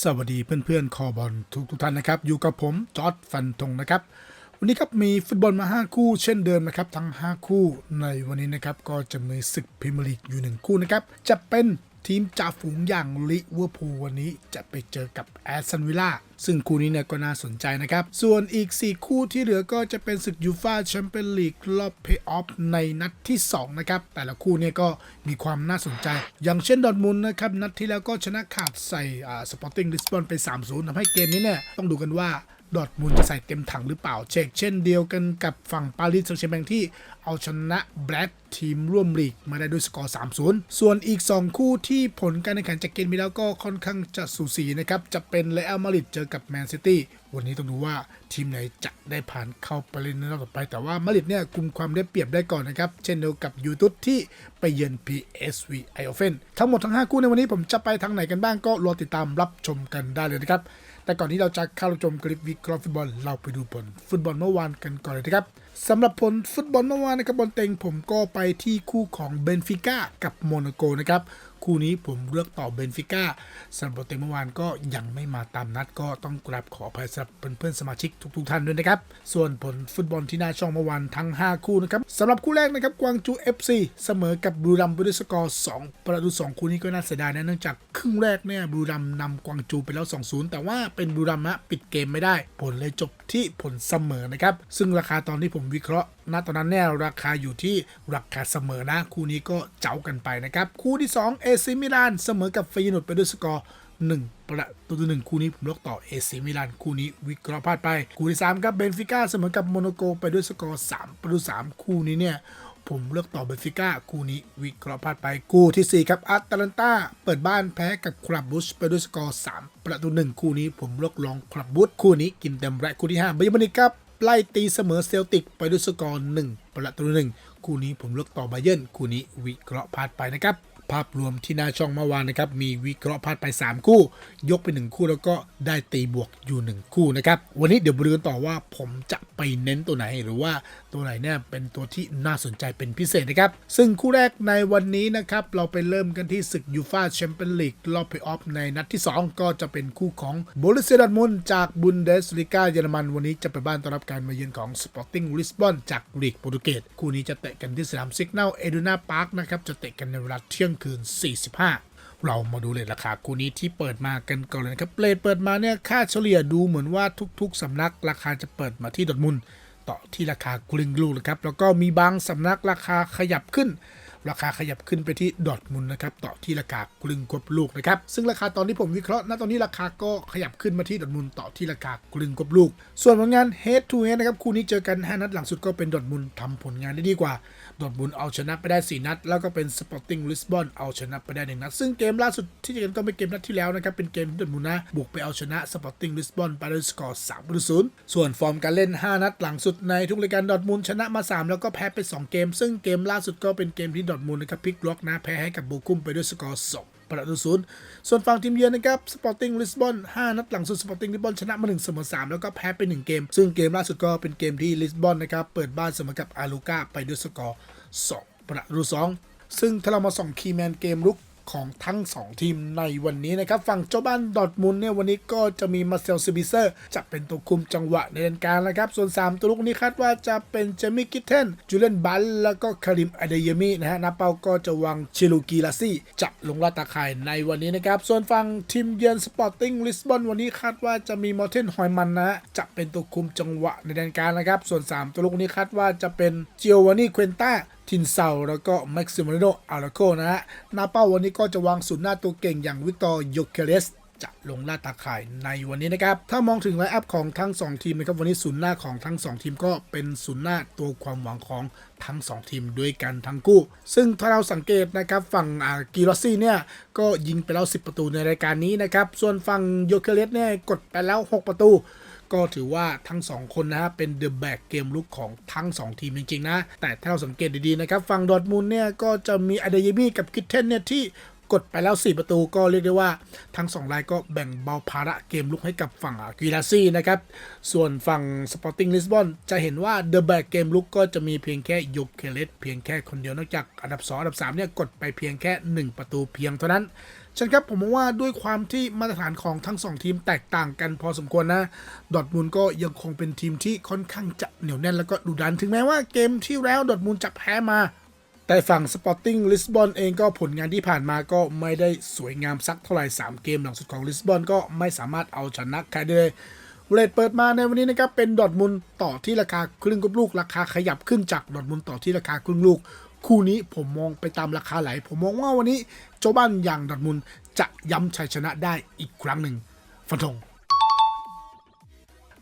สวัสดีเพื่อนๆ คอบอลทุกทุกท่านนะครับ อยู่กับผม จอร์ดฟันธงนะครับ วันนี้ครับมีฟุตบอลมา 5 คู่เช่นเดิมนะครับ ทั้ง 5 คู่ในวันนี้นะครับ ก็จะมีศึกพรีเมียร์ลีกอยู่ 1 คู่นะครับ จะเป็น ทีมจ่าฝูงอย่างลิเวอร์พูลวันนี้จะไปเจอกับแอสตันวิลล่าซึ่งคู่นี้เนี่ยก็น่าสนใจนะครับ ส่วนอีก 4 คู่ที่เหลือก็จะเป็นศึกยูฟาแชมเปี้ยนลีกรอบเพย์ออฟในนัดที่ 2 นะครับ แต่ละคู่เนี่ยก็มีความน่าสนใจ อย่างเช่นดอทมุนนะครับ นัดที่แล้วก็ชนะขาดใส่สปอร์ติ้งลิสบอนไป 3-0ทำให้เกมนี้เนี่ยต้องดูกันว่า ดอร์ทมุนด์จะใส่เต็มถังหรือเปล่าเช็คเช่นเดียวกันกับฝั่งปารีสแซงต์แชร์แมงที่เอาชนะแบล็กทีมร่วมลีกมาได้ด้วยสกอร์ 3-0 ส่วนอีก 2 คู่ที่ผลการแข่งขันจากเกมไปแล้วก็ค่อนข้างจะสูสีนะครับ จะเป็นเรอัลมาดริดเจอกับแมนซิตี้ วันนี้ต้องดูว่าทีมไหนจะได้ผ่านเข้าไปเล่นในรอบต่อไป แต่ว่ามาดริดเนี่ยกุมความได้เปรียบได้ก่อนนะครับ เช่นเดียวกับยูทูตที่ไปเยือน PSV i o f e n ทั้งหมดทั้ง 5 คู่ในวันนี้ผมจะไปทางไหนกันบ้างก็รอติดตามรับชมกันได้เลยนะครับ แต่ก่อนที่เราจะเข้าชมคลิปวิเคราะห์ฟุตบอลเราไปดูผลฟุตบอลเมื่อวานกันก่อนเลยนะครับสำหรับผลฟุตบอลเมื่อวานนะครับบอลเต็งผมก็ไปที่คู่ของเบนฟิก้ากับโมนาโกนะครับ คู่นี้ผมเลือกต่อเบนฟิก้าสำหรับบอลเตเมื่อวานก็ยังไม่มาตามนัดก็ต้องกราบขออภัยสำหรับเพื่อนๆสมาชิกทุกๆท่านด้วยนะครับ ส่วนผลฟุตบอลที่น่าช่องเมื่อวานทั้ง 5 คู่นะครับสำหรับคู่แรกนะครับกวางจู FC เสมอกับบูรัมไปด้วยสกอร์2ประตู2คู่นี้ก็น่าเสียดายนะเนื่องจากครึ่งแรกเนี่ยบูรัมนำกวางจูไปแล้ว 2-0 แต่ว่าเป็นบูรัมฮะปิดเกมไม่ได้ ผลเลยจบที่ผลเสมอนะครับซึ่งราคาตอนที่ผมวิเคราะห์ณตอนนั้นเนี่ยราคาอยู่ที่ราคาเสมอนะ คู่นี้ก็เจ้ากันไปนะครับ คู่ที่ 2 เอซิมิลานเสมอกับฟีนุดไปด้วยสกอร์1ประตูต่อหนึ่งคู่นี้ผมเลือกต่อเอซิมิลานคู่นี้วิเคราะห์พลาดไป คู่ที่ 3 ครับเบนฟิก้าเสมอกับโมโนโกไปด้วยสกอร์3ประตู3คู่นี้เนี่ยผมเลือกต่อเบนฟิก้าคู่นี้วิเคราะห์พลาดไปคู่ทีสี่4 ครับอัตแลนตาเปิดบ้านแพ้กับคลับบุชไปด้วยสกอร์3ประตูหนึ่งคู่นี้ผมเลือกลองคลับบุชคู่นี้กินเต็มและคู่ที่5บาเยร์มิวนิกครับ ไล่ตีเสมอเซลติกไปด้วยสกอร์1ประตูหนึ่งคู่นี้ผมเลือกต่อไบเยร์นคู่นี้วิเคราะห์พลาดไปนะครับ ภาพรวมที่หน้าช่องเมื่อวานนะครับ มีวิเคราะห์พลาดไป 3 คู่ ยกไป 1 คู่แล้วก็ได้ตีบวกอยู่ 1 คู่นะครับ วันนี้เดี๋ยวมาดูกันต่อว่าผมจะไปเน้นตัวไหนหรือว่าตัวไหนเนี่ยเป็นตัวที่น่าสนใจเป็นพิเศษนะครับ ซึ่งคู่แรกในวันนี้นะครับ เราไปเริ่มกันที่ศึกยูฟาแชมเปี้ยนลีกรอบเพลย์ออฟในนัดที่ 2 ก็จะเป็นคู่ของบรุเซียดอร์ทมุนจากบุนเดสลิกาเยอรมันวันนี้จะไปบ้านต้อนรับการมาเยือนของสปอร์ติ้งลิสบอนจากลีกโปรตุเกสคู่นี้จะเตะกันที่สนามซิกเนลเอดูนาพาร์คนะครับจะเตะกันในเวลาเที่ยงคืน 45 เรามาดูเลทราคาคู่นี้ที่เปิดมากันก่อนเลยนะครับเลทเปิดมาเนี่ยค่าเฉลี่ยดูเหมือนว่าทุกๆสำนักราคาจะเปิดมาที่ดอทมุนต่อที่ราคากลึงลูกนะครับแล้วก็มีบางสำนักราคาขยับขึ้น ราคาขยับขึ้นไปที่ดอทมุนนะครับต่อที่ราคากลึงกบลูกนะครับซึ่งราคาตอนที่ผมวิเคราะห์ณตอนนี้ราคาก็ขยับขึ้นมาที่ดอทมุนต่อที่ราคากลึงกบลูก ส่วนผลงาน head to head นะครับคู่นี้เจอกัน5นัดหลังสุดก็เป็นดอทมุนทำผลงานได้ดีกว่า ดอทมุนด์เอาชนะไปได้ 4 นัด แล้วก็เป็นสปอร์ติ้งลิสบอนเอาชนะไปได้ 1 นัด ซึ่งเกมล่าสุดที่เจอกันก็เป็นเกมนัดที่แล้วนะครับ เป็นเกมที่ดอทมุนด์นะ บุกไปเอาชนะสปอร์ติ้งลิสบอนไปด้วยสกอร์3ประตูศูนย์ส่วนฟอร์มการเล่น 5 นัดหลังสุดในทุกรายการดอทมุนด์ชนะมา 3 แล้วก็แพ้ไป 2 เกม ซึ่งเกมล่าสุดก็เป็นเกมที่ดอทมุนด์นะครับพลิกล็อกนะแพ้ให้กับโบกุมไปด้วยสกอร์2ประตูศูนย์ส่วนฝั่งทีมเยือนนะครับสปอร์ติ้งลิสบอน5นัดหลังสุดสปอร์ติ้งลิสบอนชนะมา1เสมอ3แล้วก็แพ้ไป 1 เกม ซึ่งเกมล่าสุดก็เป็นเกมที่ลิสบอนนะครับเปิดบ้านเสมอกับอาลูกาไปด้วยสกอร์ 2 ประตู2ซึ่งถ้าเรามาส่องคีแมนเกมลุกของทั้ง 2 ทีมในวันนี้นะครับ ฝั่งเจ้าบ้านดอทมุนเนี่ยวันนี้ก็จะมีมาเซลซิบิเซอร์จะเป็นตัวคุมจังหวะในเดินกลารนะครับ ส่วน 3 ตัวลุกนี้คาดว่าจะเป็นเจมี่กิทเทนจูเลนบัลแล้วก็คาริมอเดยมีนะฮะนาเปาก็จะวางชิลูกีลาซี่จะลงลาตาข่ายในวันนี้นะครับ ส่วนฝั่งทีมเยือนสปอร์ติ้งลิสบอนวันนี้คาดว่าจะมีมอร์เทนฮอยมันนะฮะจะเป็นตัวคุมจังหวะในเดินกลารนะครับส่วน 3 ตัวลุกนี้คาดว่าจะเป็นเจียววานี่เควนต้า ทินเซาแล้วก็แม็กซิมิโนอาราโกนะฮะนาเป้าวันนี้ก็จะวางศูนย์หน้าตัวเก่งอย่างวิกตอร์โยเคเลสจะลงล่าตาข่ายในวันนี้นะครับ ถ้ามองถึงไลน์อัพของทั้ง 2 ทีมนะครับ วันนี้ศูนย์หน้าของทั้ง 2 ทีมก็เป็นศูนย์หน้าตัวความหวังของทั้ง 2 ทีมด้วยกันทั้งคู่ ซึ่งถ้าเราสังเกตนะครับฝั่งอากิรอซี่เนี่ย ก็ยิงไปแล้ว 10 ประตูในรายการนี้นะครับ ส่วนฝั่งโยเคเลสเนี่ยกดไปแล้ว 6 ประตู ก็ถือว่าทั้ง 2 คนนะฮะเป็นเดอะแบ็กเกมลุกของทั้ง 2 ทีมจริง ๆ นะ แต่ถ้าเราสังเกตดีๆนะครับฝั่งดอทมุนด์เนี่ยก็จะมีอเดยมี่กับคิทเทนเนี่ยที่กดไปแล้ว 4 ประตูก็เรียกได้ว่าทั้ง 2 รายก็แบ่งเบาภาระเกมลุกให้กับฝั่งกิลาซี่นะครับ ส่วนฝั่งสปอร์ติ้งลิสบอนจะเห็นว่าเดอะแบกเกมลุกก็จะมีเพียงแค่ยกเคเลสเพียงแค่คนเดียวนอกจากอันดับ 2 อันดับ 3 เนี่ยกดไปเพียงแค่ 1 ประตูเพียงเท่านั้น ฉันครับผมมองว่าด้วยความที่มาตรฐานของทั้งสองทีมแตกต่างกันพอสมควรนะ ดอทมุนด์ก็ยังคงเป็นทีมที่ค่อนข้างจะเหนียวแน่นแล้วก็ดุดัน ถึงแม้ว่าเกมที่แล้วดอทมุนด์จะแพ้มา แต่ฝั่งสปอร์ติ้งลิสบอนเองก็ผลงานที่ผ่านมาก็ไม่ได้สวยงามสักเท่าไหร่ 3 เกมหลังสุดของลิสบอนก็ไม่สามารถเอาชนะใครได้เลยเรทเปิดมาในวันนี้นะครับเป็นดอทมุนต่อที่ราคาครึ่งกับลูก ราคาขยับขึ้นจากดอทมุนต่อที่ราคาครึ่งลูก คู่นี้ผมมองไปตามราคาไหล ผมมองว่าวันนี้โจบ้านอย่างดอร์ทมุนจะย้ำชัยชนะได้อีกครั้งหนึ่งฟันธง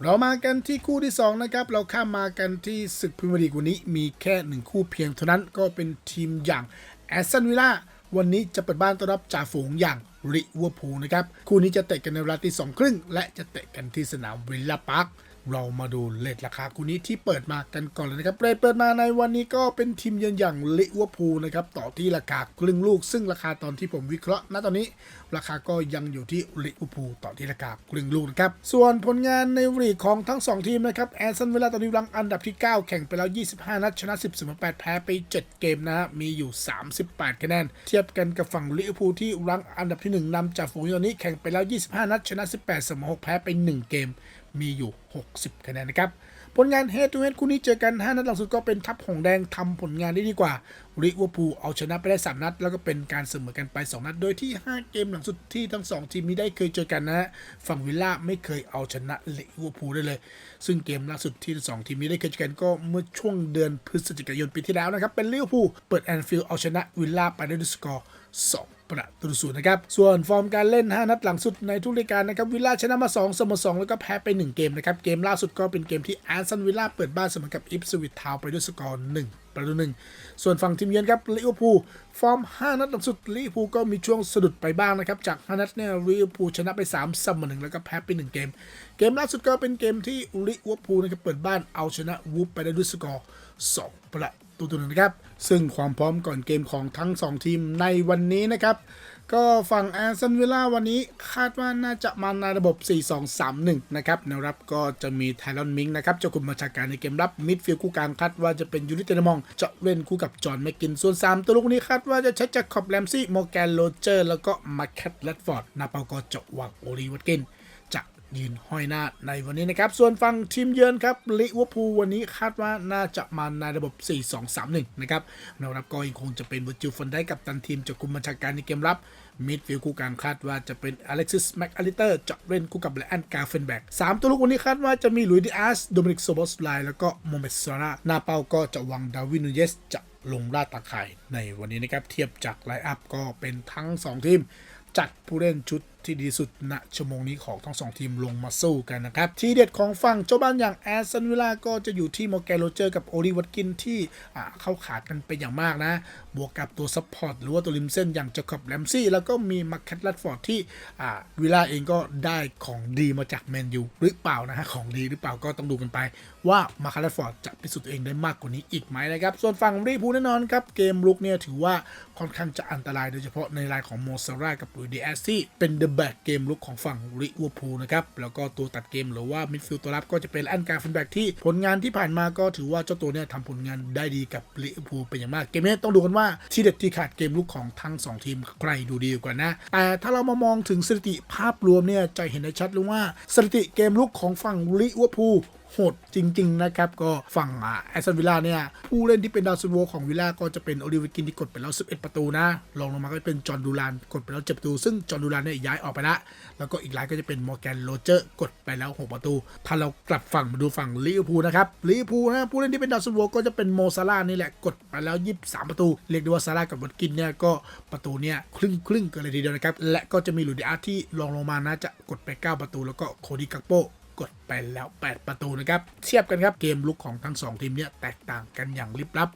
เรามากันที่คู่ที่ 2 นะครับ เราข้ามมากันที่ศึกพรีเมียร์ลีกวันนี้มีแค่ 1 คู่เพียงเท่านั้นก็เป็นทีมอย่างแอสตันวิลล่าวันนี้จะเปิดบ้านต้อนรับจ่าฝูงอย่างริเวอร์พูลนะครับ คู่นี้จะเตะกันในเวลาตีสองครึ่งและจะเตะกันที่สนามวิลล่าพาร์ค เรามาดูเลทราคาคู่นี้ที่เปิดมากันก่อนเลยนะครับเรทเปิดมาในวันนี้ก็เป็นทีมเยือนอย่างลิเวอร์พูลนะครับต่อที่ราคาครึ่งลูก ซึ่งราคาตอนที่ผมวิเคราะห์ณตอนนี้ ราคาก็ยังอยู่ที่ลิเวอร์พูลต่อที่ราคาครึ่งลูกนะครับส่วนผลงานในลีกของทั้ง 2 ทีมนะครับแอสตันวิลล่าตอนนี้รังอันดับที่ 9 แข่งไปแล้ว 25 นัดชนะ 10เสมอ8แพ้ไป 7 เกมนะฮะมีอยู่ 38 คะแนน เทียบกันกับฝั่งลิเวอร์พูลที่รังอันดับที่ 1นำจากฝูงตอนนี้แข่งไปแล้ว 25 นัดชนะ 18เสมอ6แพ้ไป 1 เกม มีอยู่ 60 คะแนนนะครับ ผลงานเฮด o ูเฮดคู่นี้เจอกัน 5 นัดหลังสุดก็เป็นทัพหงแดงทำผลงานได้ดีกว่าริเวอร์พูลเอาชนะไปได้ 3 นัด แล้วก็เป็นการเสมอกันไป 2 นัด โดยที่ 5 เกมหลังสุดที่ทั้ง 2 ทีมนี้ได้เคยเจอกันนะ ฝั่งวิลล่าไม่เคยเอาชนะลิเวอร์พูลได้เลย ซึ่งเกมล่าสุดที่ทั้งสองทีมนี้ได้เคยเจอกันก็เมื่อช่วงเดือนพฤศจิกายนปีที่แล้วนะครับเป็นลิเวอร์พูลเปิดแอนฟิลด์เอาชนะวิลล่าไปได้ด้วยสกอร์ 2 ประตูศูนย์นะครับ ส่วนฟอร์มการเล่น 5 นัดหลังสุดในทุกรายการนะครับ วิลล่าชนะมา 2 เสมอ 2 แล้วก็แพ้ไป 1 เกมนะครับ เกมล่าสุดก็เป็นเกมที่แอสตันวิลล่าเปิดบ้านเสมอกับอิฟสวิตทาวไปด้วยสกอร์1ประตูหนึ่งส่วนฝั่งทีมเยือนครับลิเวอร์พูลฟอร์ม 5 นัดหลังสุดลิเวอร์พูลก็มีช่วงสะดุดไปบ้างนะครับ จาก 5 นัดเนี่ยลิเวอร์พูลชนะไป 3 เสมอ1แล้วก็แพ้ไป 1 เกม เกมล่าสุดก็เป็นเกมที่ลิเวอร์พูลนะครับเปิดบ้านเอาชนะวูฟไปได้ด้วยสกอร์2ประ ตูต่อหนึ่งนะครับ ซึ่งความพร้อมก่อนเกมของทั้ง 2 ทีมในวันนี้นะครับ ก็ฝั่งแอสตันวิลล่าวันนี้คาดว่าน่าจะมาในระบบ 4-2-3-1 นะครับแนวรับก็จะมีไทลอนมิงนะครับเจ้ากลุ่มบัญชาการในเกมรับมิดฟิลด์คู่กลางคาดว่าจะเป็นยูริเตนมอง จะเล่นคู่กับจอห์นแมกกิน ส่วน 3 ตัวลูกนี้คาดว่าจะใช้จากขอบแรมซี่โมแกนโรเจอร์ แล้วก็มาแคทแรดฟอร์ดนาเปาก็จะวางโอลีวัตกิน ยืนห้อยหน้าในวันนี้นะครับ ส่วนฝั่งทีมเยือนครับลิเวอร์พูลวันนี้คาดว่าน่าจะมาในระบบ 4-2-3-1 นะครับแนวรับก็ยังคงจะเป็นเวอร์จิลฟันได้กับตันทีมจากคุมบัญชาการในเกมรับมิดฟิลด์คู่กลางคาดว่าจะเป็นอเล็กซิสแม็กอลิเตอร์จะเล่นคู่กับไลอันกาเฟนแบกสามตัวลูกวันนี้คาดว่าจะมีลุยดิอาสโดมินิกโซบอสไลแล้วก็โมเมสซาร่าหน้าเป้าก็จะวางดาวินูเยสจะลงล่าตาข่ายในวันนี้นะครับเทียบจากไลน์อัพก็เป็นทั้ง 2 ทีมจัดผู้เล่นชุดที่ดีสุดณชั่วโมงนี้ของทั้งสองทีมลงมาสู้กันนะครับ ทีเด็ดของฝั่งเจ้าบ้านอย่างแอสตันวิลล่าก็จะอยู่ที่โมแกโรเจอร์กับโอลิวัตกินที่เข้าขาดกันเป็นอย่างมากนะ บวกกับตัวซัพพอร์ตหรือว่าตัวริมเส้นอย่างจาคอบแลมซี่ แล้วก็มีมาร์คแคทลัดฟอร์ดที่วิลล่าเองก็ได้ของดีมาจากแมนยูหรือเปล่านะฮะของดีหรือเปล่าก็ต้องดูกันไป ว่ามาร์คแคทลัดฟอร์ดจะพิสูจน์ตัวเองได้มากกว่านี้อีกไหมนะครับส่วนฝั่งรีพูแน่นอนครับเกมลุกเนี่ยถือว่าค่อนข้างจะอันตรายโดยเฉพาะในรายของโมซาร่ากับลุยเดีแอสซี่เป็นเดแบ็กเกมลุกของฝั่งลิเวอร์พูลนะครับ แล้วก็ตัวตัดเกมหรือว่ามิดฟิลด์ตัวรับก็จะเป็นอันการฟันแบ็กที่ผลงานที่ผ่านมาก็ถือว่าเจ้าตัวเนี่ยทำผลงานได้ดีกับลิเวอร์พูลเป็นอย่างมาก เกมนี้ต้องดูกันว่าที่เด็ดที่ขาดเกมลุกของทั้ง 2 ทีมใครดูดีกว่านะ แต่ถ้าเรามามองถึงสถิติภาพรวมเนี่ยจะเห็นได้ชัดเลยว่าสถิติเกมลุกของฝั่งลิเวอร์พูล โหดจริง ๆ นะครับ ก็ฝั่งแอสตันวิลล่าเนี่ยผู้เล่นที่เป็นดาวซันโวของวิลล่าก็จะเป็นโอลิเวกินที่กดไปแล้ว 11 ประตูนะรองลงมาก็เป็นจอห์นดูรานกดไปแล้ว7ประตู ซึ่งจอห์นดูรานเนี่ยย้ายออกไปละแล้วก็อีกรายก็จะเป็นมอร์แกนโรเจอร์กดไปแล้ว 6 ประตู ถ้าเรากลับฝั่งมาดูฝั่งลิเวอร์พูลนะครับลิเวอร์พูลนะผู้เล่นที่เป็นดาวซันโวก็จะเป็นโมซาร่านี่แหละกดไปแล้ว 23 ประตู เรียกได้ว่าซาร่ากับวัตกินเนี่ยก็ประตูเนี่ยครึ่งครึ่งๆกันเลยทีเดียวนะครับและก็จะมีลูดิอาที่รองลงมานะจะกดไป 9 ประตู แล้วก็โคดีกักโป กดไปแล้ว 8 ประตูนะครับเทียบกันครับเกมลุกของทั้ง 2 ทีมเนี่ยแตกต่างกันอย่างลิบลับ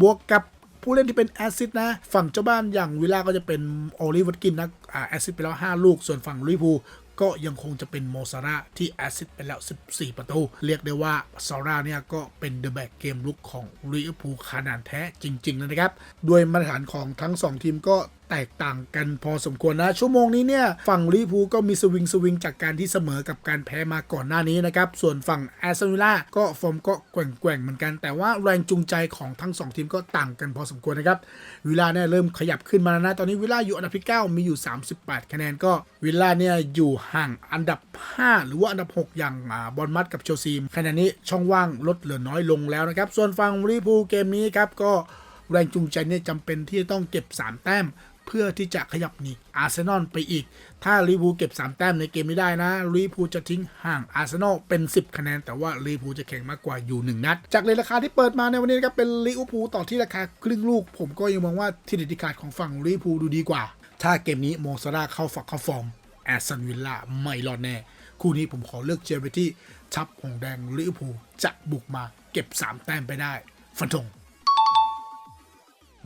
บวกกับผู้เล่นที่เป็นแอซิดนะ ฝั่งเจ้าบ้านอย่างวิลล่าก็จะเป็นโอลิวัตกินนะแอซิดไปแล้ว 5 ลูก ส่วนฝั่งลิพูก็ยังคงจะเป็นโมซาร่าที่แอซิดไปแล้ว 14 ประตู เรียกได้ว่าซาร่าเนี่ยก็เป็นเดอะแบ็กเกมลุกของลิเวอร์พูลขนาดแท้จริง ๆ นะครับ ด้วยมาตรฐานของทั้ง 2 ทีมก็ แตกต่างกันพอสมควรนะ ชั่วโมงนี้เนี่ย ฝั่งลิพูก็มีสวิงสวิงจากการที่เสมอกับการแพ้มาก่อนหน้านี้นะครับ ส่วนฝั่งแอสตันวิลล่าก็ฟอร์มก็แกว่งๆเหมือนกัน แต่ว่าแรงจูงใจของทั้ง 2 ทีมก็ต่างกันพอสมควรนะครับวิลล่าเนี่ยเริ่มขยับขึ้นมาแล้วนะตอนนี้วิลล่าอยู่อันดับที่ 9 มีอยู่ 38 คะแนนก็วิลล่าเนี่ยอยู่ห่างอันดับ 5 หรือว่าอันดับ 6 อย่างอบอลมัดกับเชลซีขณะนี้ช่องว่างลดเหลือน้อยลงแล้วนะครับส่วนฝั่งลิพูเกมนี้ครับก็แรงจูงใจเนี่ยจำเป็นที่จะต้องเก็บ 3 แต้ม เพื่อที่จะขยับหนีอาร์เซนอลไปอีก ถ้าลิเวอร์พูลเก็บ 3 แต้มในเกมนี้ได้นะลิเวอร์พูลจะทิ้งห่างอาร์เซนอลเป็น 10 คะแนน แต่ว่าลิเวอร์พูลจะแข่งมากกว่าอยู่ 1 นัด จากเลยราคาที่เปิดมาในวันนี้นะครับเป็นลิเวอร์พูลต่อที่ราคาครึ่งลูก ผมก็ยังมองว่าทีเด็ดขาดของฝั่งลิเวอร์พูลดูดีกว่า ถ้าเกมนี้โมซาร่าเข้าฝักเข้าฟอร์มแอสตันวิลล่าไม่รอดแน่คู่นี้ผมขอเลือกเชียร์ไปที่ทัพหงแดงลิเวอร์พูลจะบุกมาเก็บ 3 แต้มไปได้ ฟันธง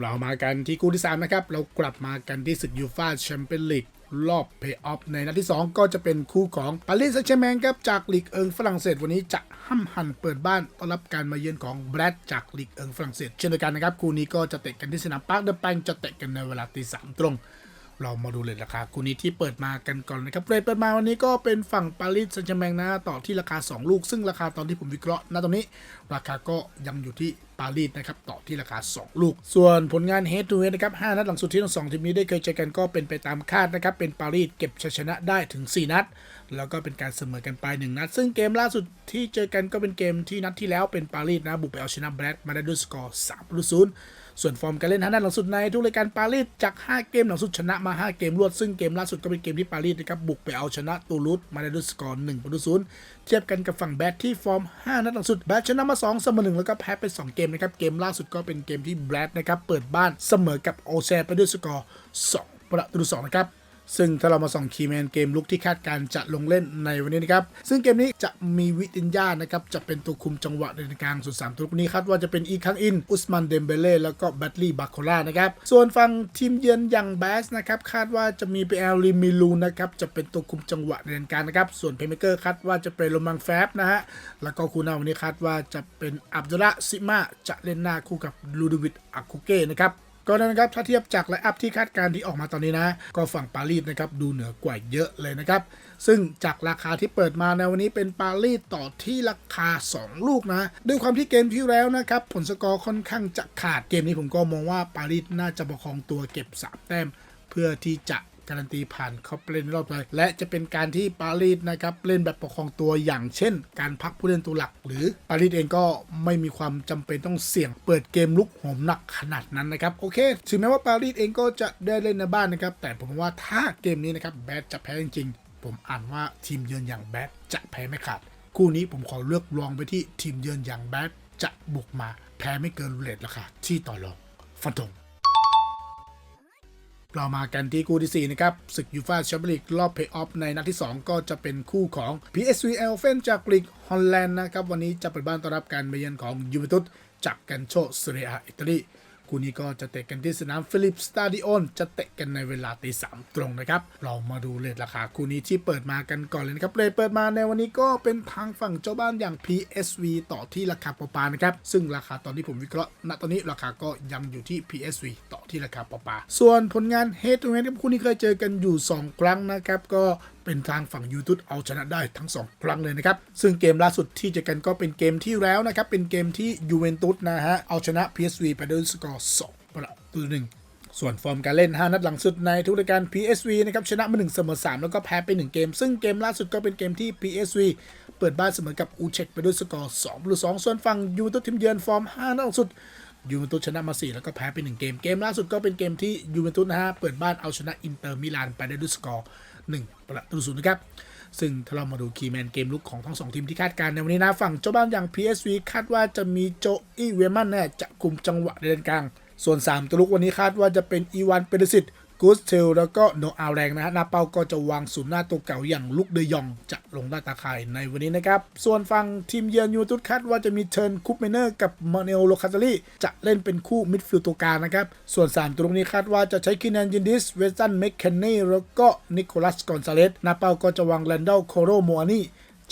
เรามากันที่คู่ที่3นะครับ เรากลับมากันที่ศึกยูฟ่าแชมเปี้ยนลีกรอบเพย์ออฟในนัดที่ 2 ก็จะเป็นคู่ของปารีสแซงต์แชร์แมงครับจากลีกเอิงฝรั่งเศสวันนี้จะห้ำหันเปิดบ้านต้อนรับการมาเยือนของแบรดจากลีกเอิงฝรั่งเศสเช่นเดียวกันนะครับคู่นี้ก็จะเตะกันที่สนามปาร์คเดอะแปงจะเตะกันในเวลาตีสามตรง เรามาดูเลยราคาคู่นี้ที่เปิดมากันก่อนนะครับเรทเปิดมาวันนี้ก็เป็นฝั่งปารีสแซงต์แชร์แมงนะต่อที่ราคา 2 ลูก ซึ่งราคาตอนที่ผมวิเคราะห์ณตรงนี้ ราคาก็ยังอยู่ที่ปารีสนะครับต่อที่ราคา 2 ลูก ส่วนผลงาน head to head นะครับ5นัดหลังสุดที่ทั้งสองทีมนี้ได้เคยเจอกันก็เป็นไปตามคาดนะครับเป็นปารีสเก็บชัยชนะได้ถึง 4 นัด แล้วก็เป็นการเสมอกันไป 1 นัด ซึ่งเกมล่าสุดที่เจอกันก็เป็นเกมที่นัดที่แล้วเป็นปารีสนะบุกไปเอาชนะแบรดมาได้ด้วยสกอร์3ประตูศูนย์ ส่วนฟอร์มการเล่นห้านัหลังสุดในทุกรายการปารีสจาก 5 เกมหลังสุดชนะมา 5 เกมรวดซึ่งเกมล่าสุดก็เป็นเกมที่ปารีสนะครับบุกไปเอาชนะตูลูสมาได้ด้วยสกอร์1ประตูศูนย์เทียบกันกับฝั่งแบทที่ฟอร์ม 5 นัดหลังสุดแบทชนะมา2เสมอ1แล้วก็แพ้ไป 2 เกมนะครับเกมล่าสุดก็เป็นเกมที่แบทนะครับเปิดบ้านเสมอกับโอแซไปด้วยสกอร์2ประตู2นะครับ ซึ่งถ้าเรามาส่องคีย์แมนเกมลุกที่คาดการจะลงเล่นในวันนี้นะครับ ซึ่งเกมนี้จะมีวิตินญานะครับจะเป็นตัวคุมจังหวะในกลางส่วนสามตัวนี้คาดว่าจะเป็นอีคังอิน อุสมันเดมเบเล่แล้วก็แบตลี่บาโคล่านะครับ ส่วนฝั่งทีมเยือนอย่างแบสนะครับคาดว่าจะมีเปแอลลิมิลูนะครับจะเป็นตัวคุมจังหวะในกลางนะครับ ส่วนเพย์เมเกอร์คาดว่าจะเป็นโรมังแฟบนะฮะแล้วก็คู่หน้าวันนี้คาดว่าจะเป็นอับดุลละซิมาจะเล่นหน้าคู่กับลูดวิดอาคุเก้นะครับ ก็นะครับถ้าเทียบจากไลน์อัพที่คาดการณ์ที่ออกมาตอนนี้นะ ก็ฝั่งปารีสนะครับดูเหนือกว่าเยอะเลยนะครับ ซึ่งจากราคาที่เปิดมาในวันนี้เป็นปารีสต่อที่ราคา 2 ลูกนะ ด้วยความที่เกมที่แล้วนะครับ ผลสกอร์ค่อนข้างจะขาดเกมนี้ผมก็มองว่าปารีสน่าจะประคองตัวเก็บ3แต้มเพื่อที่จะ การันตีผ่านเขาไปเล่นรอบไปและจะเป็นการที่ปารีสนะครับเล่นแบบประคองตัวอย่างเช่น การพักผู้เล่นตัวหลัก หรือปารีสเองก็ไม่มีความจำเป็นต้องเสี่ยงเปิดเกมลุกโหมหนักขนาดนั้นนะครับโอเคถึงแม้ว่าปารีสเองก็จะได้เล่นในบ้านนะครับแต่ผมว่าถ้าเกมนี้นะครับแบดจะแพ้จริงๆผมอ่านว่าทีมเยือนอย่างแบดจะแพ้ไม่ขาด คู่นี้ผมขอเลือกลองไปที่ทีมเยือนอย่างแบดจะบุกมาแพ้ไม่เกินเลทราคาที่ต่อรองฟันธง เรามากันที่คู่ที่ 4 นะครับศึกยูฟาแชมเปี้ยนลีกรอบเพย์ออฟในนัดที่ 2 ก็จะเป็นคู่ของ PSV e l f e n จากลีกฮอลแลนด์นะครับ วันนี้จะเปิดบ้านต้อนรับการมาเยือนของยูเวนตุสจากกันโชเซเรียอิตาลี คู่นี้ก็จะเตะกันที่สนามฟิลิปสตาดิโอนจะเตะกันในเวลาตีสามตรงนะครับ เรามาดูเลทราคาคู่นี้ที่เปิดมากันก่อนเลยนะครับเลทเปิดมาในวันนี้ก็เป็นทางฝั่งเจ้าบ้านอย่าง PSV ต่อที่ราคาปอปานะครับซึ่งราคาตอนที่ผมวิเคราะห์ณตอนนี้ราคาก็ยังอยู่ที่ PSV ต่อที่ราคาปอปาส่วนผลงาน Head to Head ครับคู่นี้เคยเจอกันอยู่ 2 ครั้งนะครับก็เป็นทางฝั่งยูทูบเอาชนะได้ทั้ง 2 ครั้งเลยนะครับ ซึ่งเกมล่าสุดที่เจอกันก็เป็นเกมที่แล้วนะครับ เป็นเกมที่ยูเวนตุสนะฮะ เอาชนะ PSV ไปด้วยสกอร์2ประตูหนึ่งส่วนฟอร์มการเล่น 5 นัดหลังสุดในทุกรายการ PSV นะครับชนะมา1เสมอ3 แล้วก็แพ้ไป 1 เกม ซึ่งเกมล่าสุดก็เป็นเกมที่ PSV เปิดบ้านเสมอกับอูเช็กไปด้วยสกอร์2ประตู2ส่วนฝั่งยูเวนตุสทีมเยือนฟอร์ม 5 นัดหลังสุดยูเวนตุสชนะมา 4 แล้วก็แพ้ไป 1 เกม เกมล่าสุดก็เป็นเกมที่ยูเวนตุสนะฮะเปิดบ้านเอาชนะอินเตอร์มิลานไปได้ด้วยสกอร์ 1 ประตูศูนย์นะครับ ซึ่งถ้าเรามาดูคีย์แมนเกมลุกของทั้งสองทีมที่คาดการณ์ในวันนี้นะฝั่งเจ้าบ้านอย่าง PSV คาดว่าจะมีโจอี้เวมันเนี่ยจะคุมจังหวะในเลนกลาง ส่วน 3 ตัวลุกวันนี้คาดว่าจะเป็นอีวานเปเดสิต กูสเทลแล้วก็โนอาแรงนะฮะนาเป้าก็จะวางศูนย์หน้าตัวเก่าอย่างลุกเดยองจะลงด้านตาข่ายในวันนี้นะครับ ส่วนฝั่งทีมเยือนยูทูตคาดว่าจะมีเทิร์นคุปเมเนอร์กับมาเนโอโลคาตาลีจะเล่นเป็นคู่มิดฟิลด์ตัวกลางนะครับ ส่วน 3 ตัวลุกนี้คาดว่าจะใช้คินันยินดิสเวสันเมคเคนนี่แล้วก็นิโคลัสกอนซาเลสนาเป้าก็จะวางแลนดอลโคโรโมอานี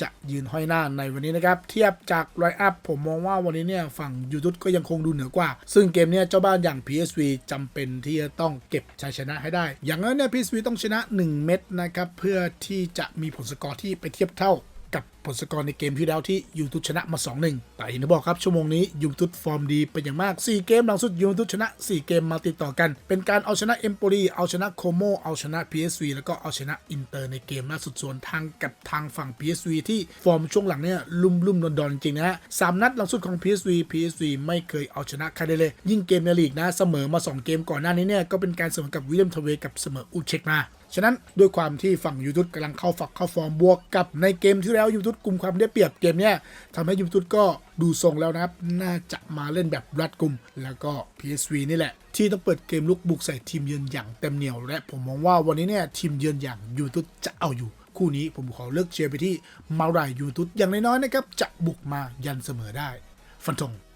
จะยืนห้อยหน้าในวันนี้นะครับ เทียบจากไลอัพผมมองว่าวันนี้เนี่ย ฝั่งยูทูบก็ยังคงดูเหนือกว่า ซึ่งเกมเนี้ยเจ้าบ้านอย่าง PSV จำเป็นที่จะต้องเก็บชัยชนะให้ได้ อย่างนั้นเนี่ย PSV ต้องชนะ 1 เม็ดนะครับเพื่อที่จะมีผลสกอร์ที่ไปเทียบเท่า กับผลสกอร์ในเกมที่แล้วที่ยูทูบชนะมา 2-1 แต่อย่างที่บอกครับ ชั่วโมงนี้ยูทูบฟอร์มดีเป็นอย่างมาก 4 เกมหลังสุดยูทูบชนะ 4 เกมมาติดต่อกัน เป็นการเอาชนะเอมโปรีเอาชนะโคโมเอาชนะ PSV แล้วก็เอาชนะอินเตอร์ในเกมล่าสุดส่วนทางกับทางฝั่ง PSV ที่ฟอร์มช่วงหลังเนี่ยลุ่มลุ่มดอนดอนๆจริงนะฮะสามนัดหลังสุดของ PSV PSV ไม่เคยเอาชนะใครได้เลยยิ่งเกมในลีกนะเสมอมา 2 เกมก่อนหน้านี้เนี่ยก็เป็นการเสมอกับวิลเลียมทเวกับเสมออุเชกมา ฉะนั้นด้วยความที่ฝั่งยูทูบกำลังเข้าฝักเข้าฟอร์มบวกกับในเกมที่แล้วยูทูบกลุ่มความได้เปรียบเกมเนี้ยทำให้ยูทูบก็ดูทรงแล้วนะครับ น่าจะมาเล่นแบบรัดกลุ่ม แล้วก็ PSV นี่แหละ ที่ต้องเปิดเกมลุกบุกใส่ทีมเยือนอย่างเต็มเหนียว และผมมองว่าวันนี้เนี่ยทีมเยือนอย่างยูทูบจะเอาอยู่คู่นี้ผมขอเลือกเชียร์ไปที่มาไรยูทูบอย่างน้อยๆนะครับจะบุกมายันเสมอได้ ฟันธง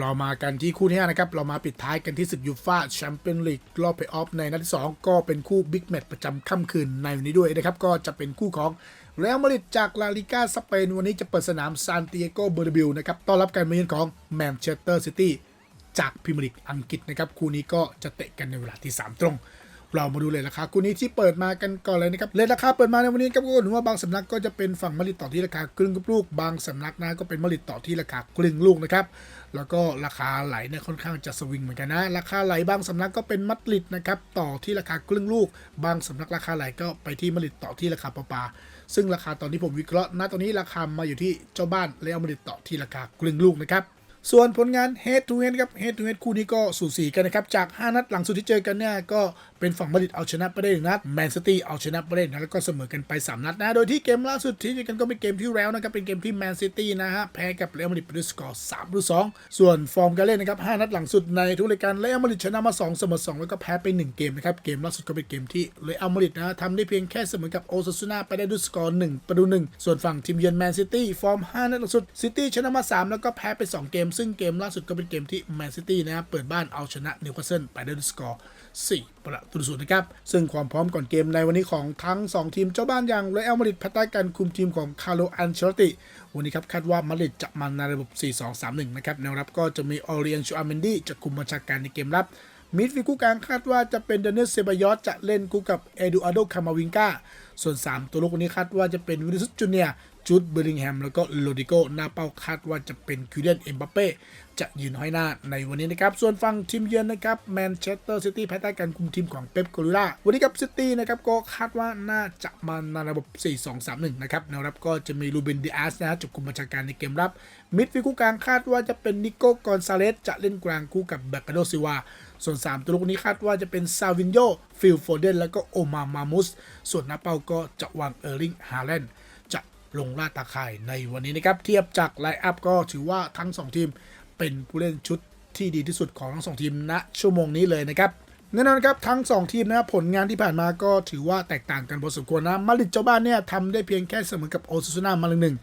เรามากันที่คู่ที่ห้นะครับ เรามาปิดท้ายกันที่ศึกยูฟ่าแชมเปี้ยนลีกรอบเพลย์ออฟในนัดที่2ก็เป็นคู่บิ๊กแมตช์ประจำค่ำคืนในวันนี้ด้วยนะครับ ก็จะเป็นคู่ของเรอัลมาดริดจากลาลิก้าสเปน วันนี้จะเปิดสนามซานติเอโกเบอร์บิวนะครับ ต้อนรับการมาเยือนของแมนเชสเตอร์ซิตี้จากพรีเมียร์ลีกอังกฤษนะครับ คู่นี้ก็จะเตะกันในเวลาที่ 3 ตรง เรามาดูเลยราคาคู่นี้ที่เปิดมากันก่อนเลยนะครับเลยราคาเปิดมาในวันนี้ครับก็ถือว่าบางสำนักก็จะเป็นฝั่งมาดริต่อที่ราคาครึ่งลูก บางสำนักนะก็เป็นมาดริต่อที่ราคาครึ่งลูกนะครับแล้วก็ราคาไหลเนี่ยค่อนข้างจะสวิงเหมือนกันนะ ราคาไหลบางสำนักก็เป็นมาดริดนะครับต่อที่ราคาครึ่งลูก บางสำนักราคาไหลก็ไปที่มาดริดต่อที่ราคาปาปาซึ่งราคาตอนที่ผมวิเคราะห์ณตอนนี้ราคามาอยู่ที่เจ้าบ้านเรอัลมาดริดต่อที่ราคาครึ่งลูกนะครับส่วนผลงาน head to head ครับ head to head คู่นี้ก็สูสีกันนะครับ จาก 5 นัดหลังสุดที่เจอกันเนี่ยก็ เป็นฝั่งมาดริดเอาชนะไปได้หนึ่งนัดแมนซิตี้เอาชนะไปได้หนึ่งนัดแล้วก็เสมอกันไป 3 นัดนะ โดยที่เกมล่าสุดที่เจอกันก็เป็นเกมที่แล้วนะครับเป็นเกมที่แมนซิตี้นะฮะแพ้กับเรอัลมาดริดไปด้วยสกอร์3ต่อ2ส่วนฟอร์มการเล่นนะครับ5นัดหลังสุดในทุกรายการเรอัลมาดริดชนะมา2เสมอ2แล้วก็แพ้ไป1เกมนะครับเกมล่าสุดก็เป็นเกมที่เรอัลมาดริดนะทำได้เพียงแค่เสมอกับโอซาซูนาไปได้ด้วยสกอร์1ประตู1ส่วนฝั่งทีมเยือนแมนซิตี้ฟอร์ม5นัดหลังสุดซิตี้ชนะมา3แล้วก็แพ้ไป2เกม ซึ่งเกมล่าสุดก็เป็นเกมที่แมนซิตี้นะเปิดบ้านเอาชนะนิวคาสเซิลไปได้ด้วยสกอร์ 4 ประตูศูนย์นะครับ ซึ่งความพร้อมก่อนเกมในวันนี้ของทั้ง 2 ทีมเจ้าบ้านอย่างเรอัลมาดริดภายใต้การคุมทีมของคาร์โลอันเชลติ วันนี้ครับคาดว่ามาดริดจะมาในระบบ 4-2-3-1 นะครับแนวรับก็จะมีออเรียนชูอาเมนดี้จะคุมบัญชาการในเกมรับมิดฟิลด์คู่กลางคาดว่าจะเป็นเดนิสเซบายอสจะเล่นคู่กับเอดูอาโดคามาวิงกาส่วน 3 ตัวลูกวันนี้คาดว่าจะเป็นวินิสุสจูเนียร์ จูดเบอร์ลิงแฮมแล้วก็โรดิโกหน้าเป้าคาดว่าจะเป็นคิวเลียนเอ็มบัปเป้จะยืนห้อยหน้าในวันนี้นะครับ ส่วนฝั่งทีมเยือนนะครับแมนเชสเตอร์ซิตี้ภายใต้การคุมทีมของเป๊ปโกลูล่าวันนี้กับซิตี้นะครับก็คาดว่าน่าจะมาในระบบ 4-2-3-1 นะครับแนวรับก็จะมีลูเบนดิอาสนะฮะจะคุมบัญชาการในเกมรับ มิดฟิลด์คู่กลางคาดว่าจะเป็นนิโก้กอนซาเลสจะเล่นกลางคู่กับแบคกาโดซิวาส่วน 3 ตัวลูกนี้คาดว่าจะเป็นซาวินโยฟิลโฟเดนแล้วก็โอมามามุสส่วนหน้าเป้าก็จะวางเออร์ลิงฮาแลนด์ ลงล่าตาข่ายในวันนี้นะครับ เทียบจากไลน์อัพก็ถือว่าทั้ง 2 ทีมเป็นผู้เล่นชุดที่ดีที่สุดของทั้ง2ทีมณชั่วโมงนี้เลยนะครับ แน่นอนครับทั้ง 2 ทีมนะครับผลงานที่ผ่านมาก็ถือว่าแตกต่างกันพอสมควรนะมาดริดเจ้าบ้านเนี่ยทำได้เพียงแค่เสมอกับโอซาซูนามาหนึ่ง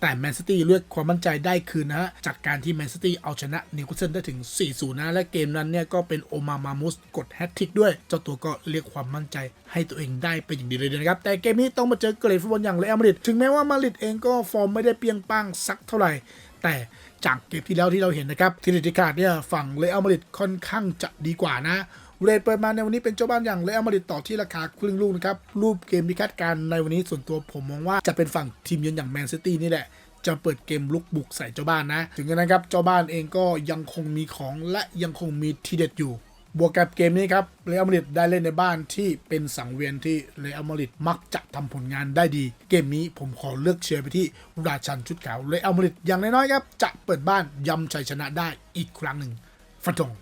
แต่แมนซิตี้เลือกความมั่นใจได้คืนนะฮะ จากการที่แมนซิตี้เอาชนะนิวคาสเซิลได้ถึง 4-0 นะ และเกมนั้นเนี่ยก็เป็นโอมามามุสกดแฮตทริกด้วย เจ้าตัวก็เรียกความมั่นใจให้ตัวเองได้เป็นอย่างดีเลยนะครับ แต่เกมนี้ต้องมาเจอเกรดฟุตบอลอย่างเรอัลมาดริดถึงแม้ว่ามาดริดเองก็ฟอร์มไม่ได้เปียงปังสักเท่าไหร่ แต่จากเกมที่แล้วที่เราเห็นนะครับทีเด็ดที่ขาดเนี่ยฝั่งเรอัลมาดริดค่อนข้างจะดีกว่านะ เรทเปิดมาในวันนี้เป็นเจ้าบ้านอย่างเรอัลมาดริดต่อที่ราคาครึ่งลูกนะครับ รูปเกมที่คาดการในวันนี้ส่วนตัวผมมองว่าจะเป็นฝั่งทีมเยือนอย่างแมนซิตี้นี่แหละ จะเปิดเกมลุกบุกใส่เจ้าบ้านนะ ถึงกันนะครับเจ้าบ้านเองก็ยังคงมีของและยังคงมีทีเด็ดอยู่ บวกกับเกมนี้ครับเรอัลมาดริดได้เล่นในบ้านที่เป็นสังเวียนที่เรอัลมาดริดมักจะทำผลงานได้ดี เกมนี้ผมขอเลือกเชียร์ไปที่ราชันชุดขาวเรอัลมาดริดอย่างน้อยๆครับจะเปิดบ้านย้ำชัยชนะได้อีกครั้งหนึ่งฟันธง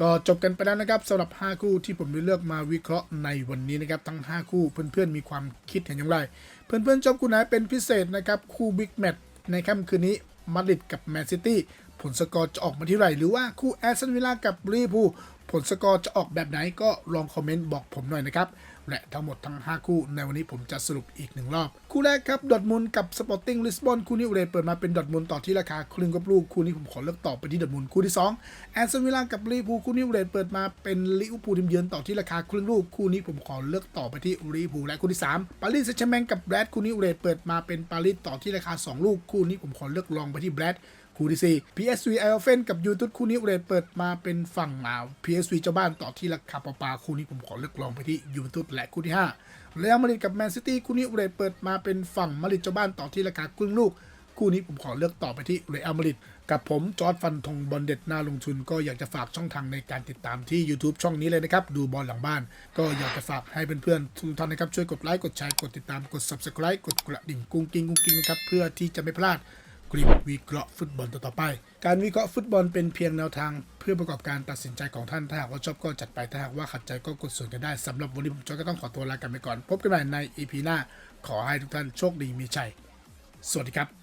ก็จบกันไปแล้วนะครับสำหรับ 5 คู่ที่ผมได้เลือกมาวิเคราะห์ในวันนี้นะครับทั้ง 5 คู่เพื่อนๆมีความคิดเห็นอย่างไร เพื่อนๆชอบคู่ไหนเป็นพิเศษนะครับคู่บิ๊กแมตช์ในค่ำคืนนี้มาดริดกับแมนซิตี้ผลสกอร์จะออกมาที่ไหนหรือว่าคู่แอสตันวิลล่ากับลิเวอร์พูลผลสกอร์จะออกแบบไหนก็ลองคอมเมนต์บอกผมหน่อยนะครับ และทั้งหมดทั้ง 5 คู่ในวันนี้ผมจะสรุปอีกหนึ่งรอบ คู่แรกครับดอทมุนกับสปอร์ติ้งลิสบอนคู่นี้เรเปิดมาเป็นดอทมุนต่อที่ราคาครึ่งกับลูกคู่นี้ผมขอเลือกต่อไปที่ดอทมุนคู่ที่2แอนซนวิลล่ากับลิเวอร์พูลคู่นี้เรเปิดมาเป็นลิเวอร์พูลทีมเยือนต่อที่ราคาครึ่งลูกคู่นี้ผมขอเลือกต่อไปที่ลิเวอร์พูลและคู่ที่3ปารีสแซงต์แชร์แมงกับแบรดคู่นี้เรเปิดมาเป็นปารีสต่อที่ราคา 2 ลูกคู่นี้ผมขอเลือกลองไปที่แบรด คู่ที่ 4 PSV ไอเอลเฟนกับยูทูตคู่นี้เรทเปิดมาเป็นฝั่งอ่าว PSV เจ้าบ้านต่อที่ราคาปปาคู่นี้ผมขอเลือกลองไปที่ยูทูตและคู่ที่5เรอัลมาดริดกับแมนซิตี้คู่นี้เรทเปิดมาเป็นฝั่งมาดริดเจ้าบ้านต่อที่ราคาครึ่งลูก คู่นี้ผมขอเลือกต่อไปที่เรอัลมาดริดกับผมจอร์ดฟันธงบอลเด็ดหน่าลงทุน ก็อยากจะฝากช่องทางในการติดตามที่ YouTube ช่องนี้เลยนะครับ ดูบอลหลังบ้าน ก็อยากจะฝากให้เพื่อนๆทุกท่านนะครับช่วยกดไลค์กดแชร์กดติดตามกด Subscribe กดกระดิ่งกุ้งกิ้งกุ้งกิ้งนะครับเพื่อที่จะไม่พลาด กริบวิเคราะห์ฟุตบอลต่อไป การวิเคราะห์ฟุตบอลเป็นเพียงแนวทาง เพื่อประกอบการตัดสินใจของท่าน ถ้าหากว่าชอบก็จัดไป ถ้าหากว่าขัดใจก็กดส่วนกันได้สำหรับวันนี้ผมจอยก็ต้องขอตัวลากันไปก่อน พบกันใหม่ในอีพีหน้า ขอให้ทุกท่านโชคดีมีชัย สวัสดีครับ